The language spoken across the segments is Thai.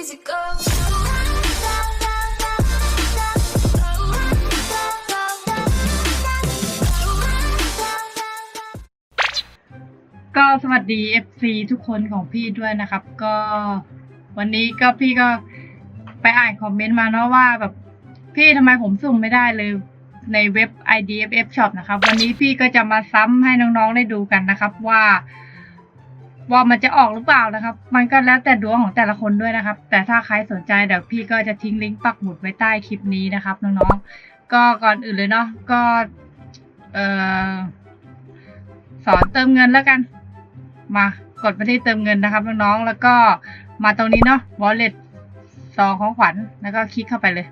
easy go. ก็สวัสดี FC ทุกคนของพี่ด้วยนะครับ ก็วันนี้ก็พี่ก็ไปอ่านคอมเมนต์มาเนาะว่าแบบพี่ทำไมผมสุ่มไม่ได้เลยในเว็บ IDFF Shop นะครับ วันนี้พี่ก็จะมาซ้ำให้น้องๆได้ดูกันนะครับว่า ว่ามันจะออกหรือเปล่านะครับ มันก็แล้วแต่ดวงของแต่ละคนด้วยนะครับ แต่ถ้าใครสนใจเดี๋ยวพี่ก็จะทิ้งลิงก์ปักหมุดไว้ใต้คลิปนี้นะครับน้องๆ ก็ก่อนอื่นเลยเนาะ ก็เออสอนเติมเงินแล้วกัน มากดไปที่เติมเงินนะครับน้องๆ แล้วก็มาตรงนี้เนาะ wallet ซองของขวัญ แล้วก็คลิกเข้าไปเลย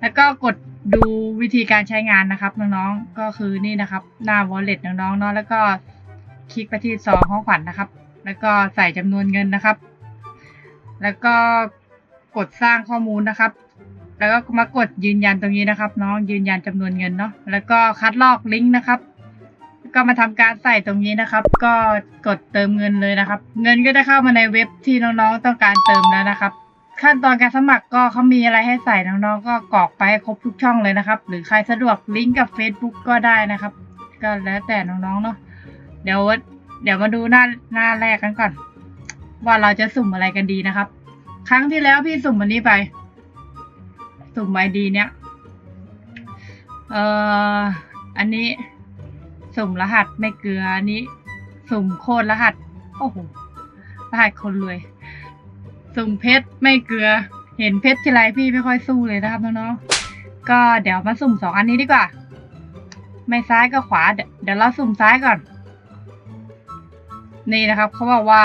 แล้วก็กดดูวิธีการใช้งานนะครับน้องๆ ก็คือนี่นะครับหน้า wallet น้องๆเนาะ แล้วก็ คลิกไปที่ซองของขวัญนะครับ แล้วก็ใส่จำนวนเงินนะครับ แล้วก็กดสร้างข้อมูลนะครับ แล้วก็มากดยืนยันตรงนี้นะครับ น้องยืนยันจำนวนเงินเนาะ แล้วก็คัดลอกลิงก์นะครับ ก็มาทำการใส่ตรงนี้นะครับ ก็กดเติมเงินเลยนะครับ เงินก็จะเข้ามาในเว็บที่น้องๆต้องการเติมแล้วนะครับขั้นตอนการสมัครก็เขามีอะไรให้ใส่น้องๆก็กรอกไปครบทุกช่องเลยนะครับ หรือใครสะดวกลิงก์กับ Facebook ก็ได้นะครับ ก็แล้วแต่น้องๆเนาะ เดี๋ยวเดี๋ยวมาดูหน้าหน้าแรกกันก่อน ว่าเราจะสุ่มอะไรกันดีนะครับ ครั้งที่แล้วพี่สุ่มอันนี้ไป สุ่มไอดีเนี้ยเอ่ออันนี้สุ่มรหัสไม่เกลืออันนี้ สุ่มโคตรรหัสโอ้โหรหัสคนรวย สุ่มเพชรไม่เกลือ เห็นเพชรทีไรพี่ไม่ค่อยสู้เลยนะครับน้องๆก็เดี๋ยวมาสุ่มสองอันนี้ดีกว่า ไม่ซ้ายก็ขวา เดี๋ยวเดี๋ยวเราสุ่มซ้ายก่อน นี่นะครับเขาบอกว่า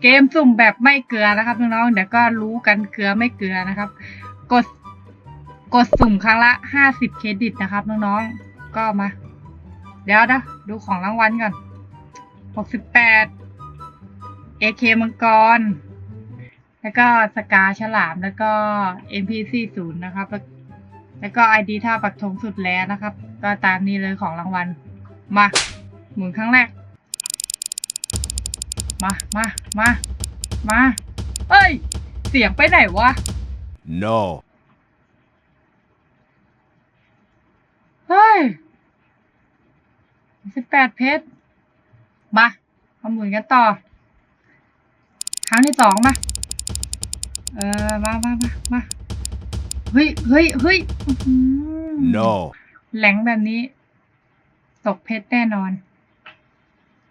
เกมสุ่มแบบไม่เกลือนะครับน้องๆเดี๋ยวก็รู้กันเกลือไม่เกลือนะครับ กดกดสุ่มครั้งละห้าสิบเครดิตนะครับน้องๆก็มา เดี๋ยวนะดูของรางวัลก่อนหกสิบแปด AK มังกร แล้วก็สกาฉลามแล้วก็ MP40 นะครับ แล้วแล้วก็ ID ท่าปักธงสุดแล้วนะครับ ก็ตามนี้เลยของรางวัล มา หมุนครั้งแรก มามามามาเอ้ย เสียงไปไหนวะ No. เฮ้ยสิบแปดเพชรมามาหมุนกันต่อ ครั้งที่สองมา เออ มามามามาเฮ้ยเฮ้ยเฮ้ยอื้อหือ No. แหลงแบบนี้ ตกเพชรแน่นอน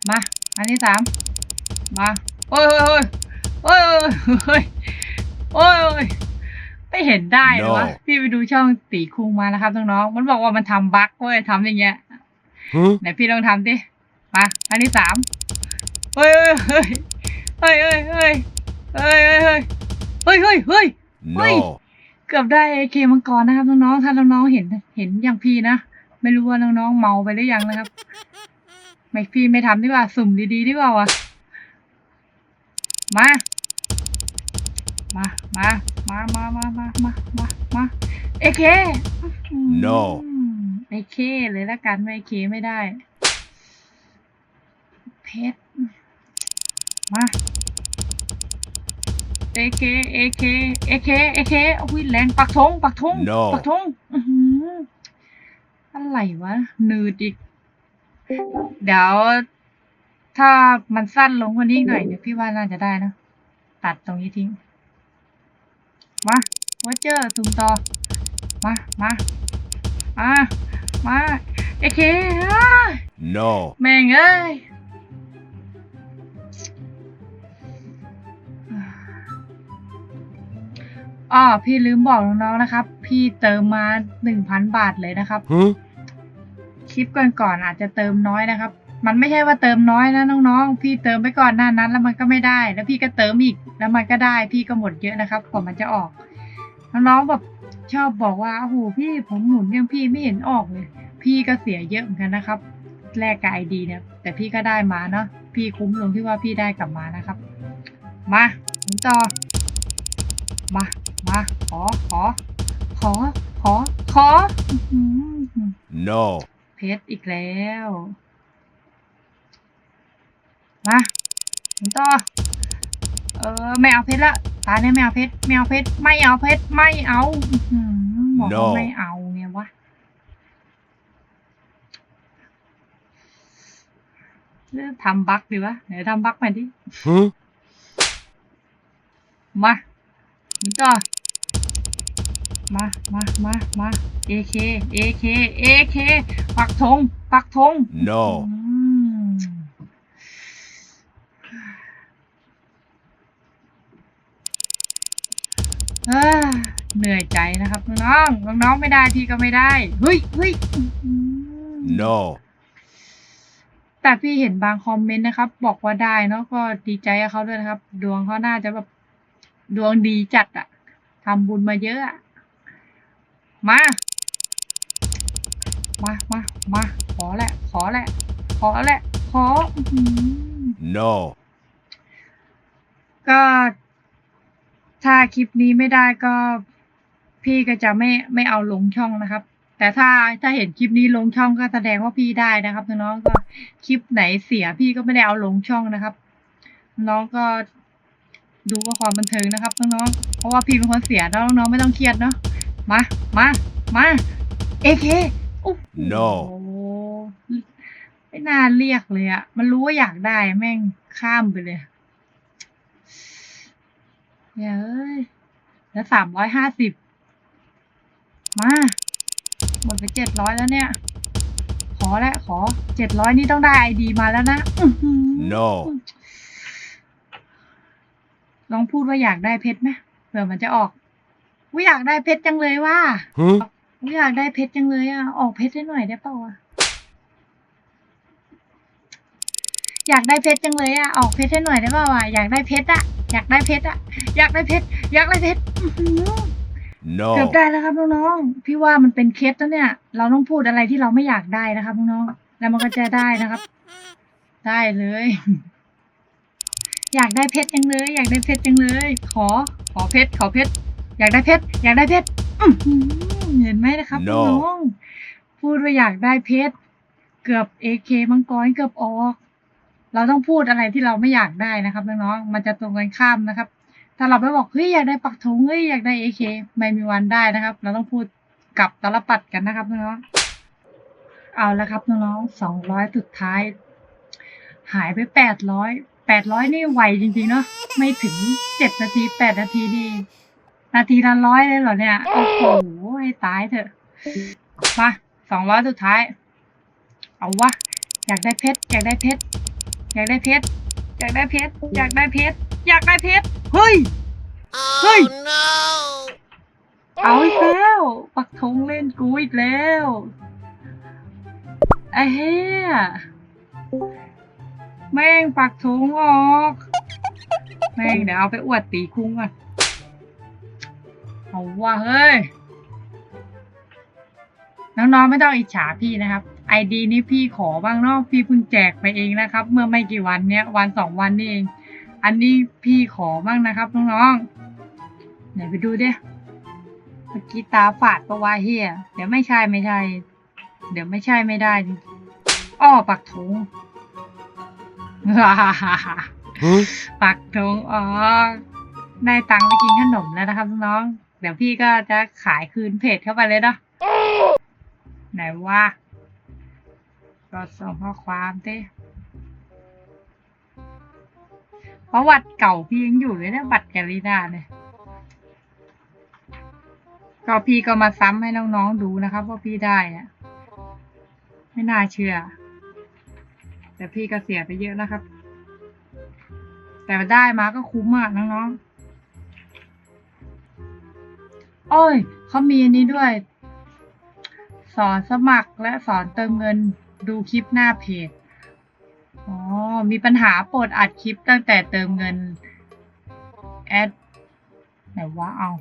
มา อันที่สาม มาโอ้ยโอ้ยโอ้ยโอ้ยโอ้ยโอ้ยไม่เห็นได้เลยวะ No พี่ไปดูช่องตีคุงมานะครับน้องๆมันบอกว่ามันทำบั๊กเว้ยทำอย่างเงี้ย Huh? ไหนพี่ลองทำดิมาอันที่สามเฮ้ยเฮ้ยเฮ้ยเฮ้ยเฮ้ยเฮ้ยเฮ้ยเฮ้ยเฮ้ยเฮ้ยเฮ้ย Wait. No. เกือบได้เอเคมังกรนะครับน้องๆถ้าน้องๆเห็นเห็นอย่างพี่นะไม่รู้ว่าน้องๆเมาไปหรือยังนะครับไม่พี่ไม่ทำดีกว่าสุ่มดีๆดีกว่าวะ มา มา มา มา มา มา มา มา มา มาเอเค No เอเคเลยละกันไม่เอเคไม่ได้ เพชร มาเอเคเอเคเอเคเอเคอุ้ยแรงปักธงปักธง No ปักธงอื้อหืออะไรวะหนืดอีก เดี๋ยว ถ้ามันสั้นลงกว่านี้อีกหน่อยเดี๋ยวพี่ว่าน่าจะได้นะ ตัดตรงนี้ทิ้ง มาวัเจอร์ซูมต่อ มา มา มา มาเอเคอ้า No. แม่งเอ้ยอ๋อพี่ลืมบอกน้องๆนะครับ พี่เติมมาหนึ่งพันบาทเลยนะครับ Huh? คลิปก่อนๆอาจจะเติมน้อยนะครับ มันไม่ใช่ว่าเติมน้อยนะน้องๆ พี่เติมไปก่อนหน้านั้น แล้วมันก็ไม่ได้ แล้วพี่ก็เติมอีก แล้วมันก็ได้ พี่ก็หมดเยอะนะครับกว่ามันจะออก น้องๆแบบชอบบอกว่าโอ้โหพี่ผมหมุนยังพี่ไม่เห็นออกเลย พี่ก็เสียเยอะเหมือนกันนะครับ แลกกับไอดีเนี่ย แต่พี่ก็ได้มาเนาะ พี่คุ้มลงที่ว่าพี่ได้กลับมานะครับ มาหมุนต่อ มา มา ขอ ขอ ขอ ขอ ขออื้อหือ No. เพชรอีกแล้ว มาหมุน ต่อ เออไม่เอาเพชรละไปตาเนี่ยไม่เอาเพชรไม่เอาเพชรไม่เอาเพชรไม่เอาอื้อหือบอกว่า No ไม่เอาไงวะเลือกทำบั๊กดีวะเดี๋ยวทำบั๊กใหม่ดิ Huh? มาหมุนต่อมา มา มา มา AK AK AK ปักธงปักธง No. อืม เอ้อเหนื่อยใจนะครับน้องๆน้องๆไม่ได้พี่ก็ไม่ได้ เฮ้ยเฮ้ยอื้อหือ No. แต่พี่เห็นบางคอมเมนต์นะครับ บอกว่าได้เนาะก็ดีใจกับเขาด้วยนะครับ ดวงเขาน่าจะแบบดวงดีจัดอะทำบุญมาเยอะอะมา มามามาขอแหละ ขอแหละ ขอแหละ ขออื้อหือ No. ก็ ถ้าคลิปนี้ไม่ได้ก็พี่ก็จะไม่ไม่เอาลงช่องนะครับ แต่ถ้าถ้าเห็นคลิปนี้ลงช่องก็แสดงว่าพี่ได้นะครับน้องๆก็คลิปไหนเสียพี่ก็ไม่ได้เอาลงช่องนะครับ น้องก็ดูว่าความบันเทิงนะครับน้องๆเพราะว่าพี่เป็นคนเสียน้องๆไม่ต้องเครียดเนาะมามามาเอเคโอ้โห No ไม่น่าเรียกเลยอะมันรู้ว่าอยากได้แม่งข้ามไปเลย เฮ้ยแล้วสามร้อยห้าสิบมา หมดไปเจ็ดร้อยแล้วเนี่ย ขอแล้วขอเจ็ดร้อยนี่ต้องได้ไอดีมาแล้วนะอื้อหือ No ลองพูดว่าอยากได้เพชรไหมเผื่อมันจะออกว่าอยากได้เพชรจังเลยว่า Huh? ว่าอยากได้เพชรจังเลยอะ ออกเพชรให้หน่อยได้เปล่าอะ อยากได้เพชรจังเลยอะออกเพชรให้หน่อยได้เปล่าอะอยากได้เพชรอะอยากได้เพชรอะอยากได้เพชรอยากได้เพชรอื้อหือ No. เกือบได้แล้วครับน้องๆพี่ว่ามันเป็นเคสแล้วเนี่ย เราต้องพูดอะไรที่เราไม่อยากได้นะครับน้องๆแล้วมันก็จะได้นะครับ ได้เลย อยากได้เพชรจังเลย อยากได้เพชรจังเลย ขอ ขอเพชรขอเพชรอยากได้เพชรอยากได้เพชรอื้อหือเห็นไหมนะครับ No น้องๆพูดว่าอยากได้เพชรเกือบเอเคมังกรเกือบออก เราต้องพูดอะไรที่เราไม่อยากได้นะครับน้องๆมันจะตรงกันข้ามนะครับ ถ้าเราไปบอกเฮ้ยอยากได้ปักธงเฮ้ยอยากได้เอเคไม่มีวันได้นะครับ เราต้องพูดกลับตลปัดกันนะครับน้องๆเอาละครับน้องๆสองร้อยสุดท้าย หายไปแปดร้อยแปดร้อยนี่ไวจริงๆเนาะไม่ถึงเจ็ดนาทีแปดนาทีดีนาทีละร้อยเลยเหรอเนี่ยโอ้โหให้ตายเถอะมาสองร้อยสุดท้าย เอาวะอยากได้เพชรอยากได้เพชร อยากได้เพชรอยากได้เพชรอยากได้เพชรอยากได้เพชรเฮ้ย เฮ้ย เอาอีกแล้ว ปักธงเล่นกูอีกแล้วไอ้เหี้ยแม่งปักธงออก แม่งเดี๋ยวเอาไปอวดตีคุ้งก่อนเอาว่าเฮ้ยน้องๆไม่ต้องอิจฉาพี่นะครับ ไอดีนี้พี่ขอบ้างเนาะพี่เพิ่งแจกไปเองนะครับ เมื่อไม่กี่วันเนี้ยวันสองวันนี่เอง อันนี้พี่ขอบ้างนะครับน้องๆไหนไปดูดิเมื่อกี้ตาฝาดปะวะเฮียเดี๋ยวไม่ใช่ไม่ใช่ เดี๋ยวไม่ใช่ไม่ได้อ้อปักธงปักธงอ๋อได้ตังค์ไปกินขนมแล้วนะครับน้องๆเดี๋ยวพี่ก็จะขายคืนเพจเข้าไปเลยเนาะไหนว่า ก็ส่งข้อความเต้ประวัติเก่าพี่ยังอยู่เลยนะบัตรแกลินาเนี่ยก็พี่ก็มาซ้ำให้น้องๆดูนะครับว่าพี่ได้อะไม่น่าเชื่อ แต่พี่ก็เสียไปเยอะนะครับ แต่ได้มาก็คุ้มมากน้องๆโอ้ยเขามีอันนี้ด้วย สอนสมัครและสอนเติมเงิน ดูคลิปหน้าเพจ อ๋อ มีปัญหาโปรดอัดคลิปตั้งแต่เติมเงิน แอดไหนว่าเอา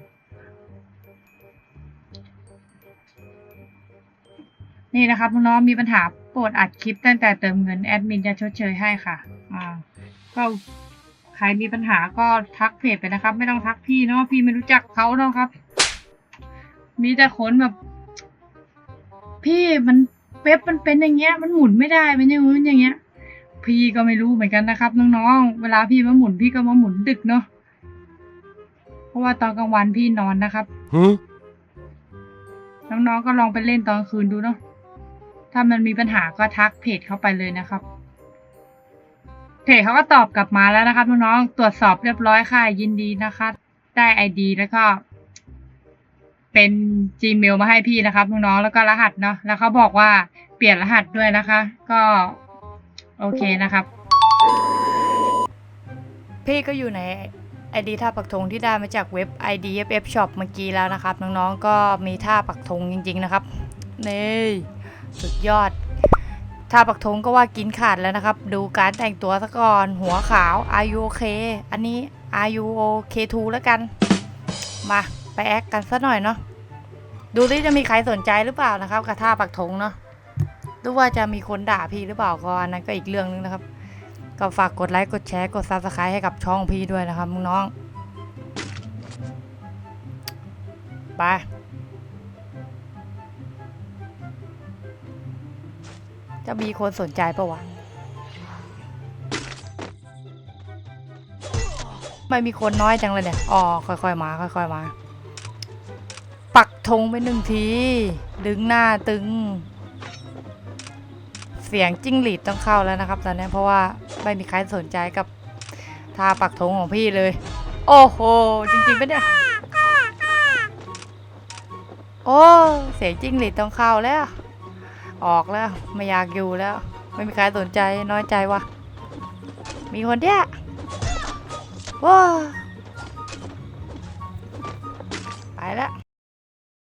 นี่นะครับน้องๆมีปัญหาโปรดอัดคลิปตั้งแต่เติมเงินแอดมินจะชดเชยให้ค่ะ อ่า ก็ใครมีปัญหาก็ทักเพจไปนะครับ ไม่ต้องทักพี่เนาะพี่ไม่รู้จักเขาเนาะครับ มีแต่คนแบบ พี่มัน เว็บมันเป็นอย่างเงี้ย มันหมุนไม่ได้ มันอย่างงู้นอย่างเงี้ย พี่ก็ไม่รู้เหมือนกันนะครับน้องๆ เวลาพี่มาหมุนพี่ก็มาหมุนดึกเนาะ เพราะว่าตอนกลางวันพี่นอนนะครับ Huh? น้องๆ ก็ลองไปเล่นตอนคืนดูเนาะ ถ้ามันมีปัญหาก็ทักเพจเข้าไปเลยนะครับ เพจเขาก็ตอบกลับมาแล้วนะครับน้องๆ ตรวจสอบเรียบร้อยค่ะ ยินดีนะคะ ได้ไอดีแล้วก็ เป็น Gmail มาให้พี่นะครับน้องๆแล้วก็รหัสเนาะแล้วเขาบอกว่าเปลี่ยนรหัสด้วยนะคะ ก็โอเคนะครับ พี่ก็อยู่ใน ID ท่าปักธงที่ได้มาจากเว็บ IDFF Shop เมื่อกี้แล้วนะครับ น้องๆก็มีท่าปักธงจริง ๆนะครับนี่สุดยอดท่าปักธงก็ว่ากินขาดแล้วนะครับ ดูการแต่งตัวซะก่อนหัวขาว Are you okay อันนี้ Are you okay too แล้วกัน มาไปแอคกันสักหน่อยเนาะ ดูซิจะมีใครสนใจหรือเปล่านะครับกับท่าปักธงเนาะหรือว่าจะมีคนด่าพี่หรือเปล่าก็อันนั้นก็อีกเรื่องนึงนะครับ ก็ฝากกดไลค์กดแชร์กด Subscribe ให้กับช่องพี่ด้วยนะครับน้องไปจะมีคนสนใจปะวะไม่มีคนน้อยจังเลยเนี่ย อ๋อ ค่อยๆ มา ค่อยๆ มา ปักธงไปหนึ่งที ดึงหน้าตึง เสียงจิ้งหรีดต้องเข้าแล้วนะครับ ตอนนี้เพราะว่าไม่มีใครสนใจกับท่าปักธงของพี่เลย โอ้โห จริงๆปะเนี่ย โอ้เสียงจิ้งหรีดต้องเข้าแล้ว ออกแล้วไม่อยากอยู่แล้ว ไม่มีใครสนใจน้อยใจวะมีคนเดียวว้าไปแล้ว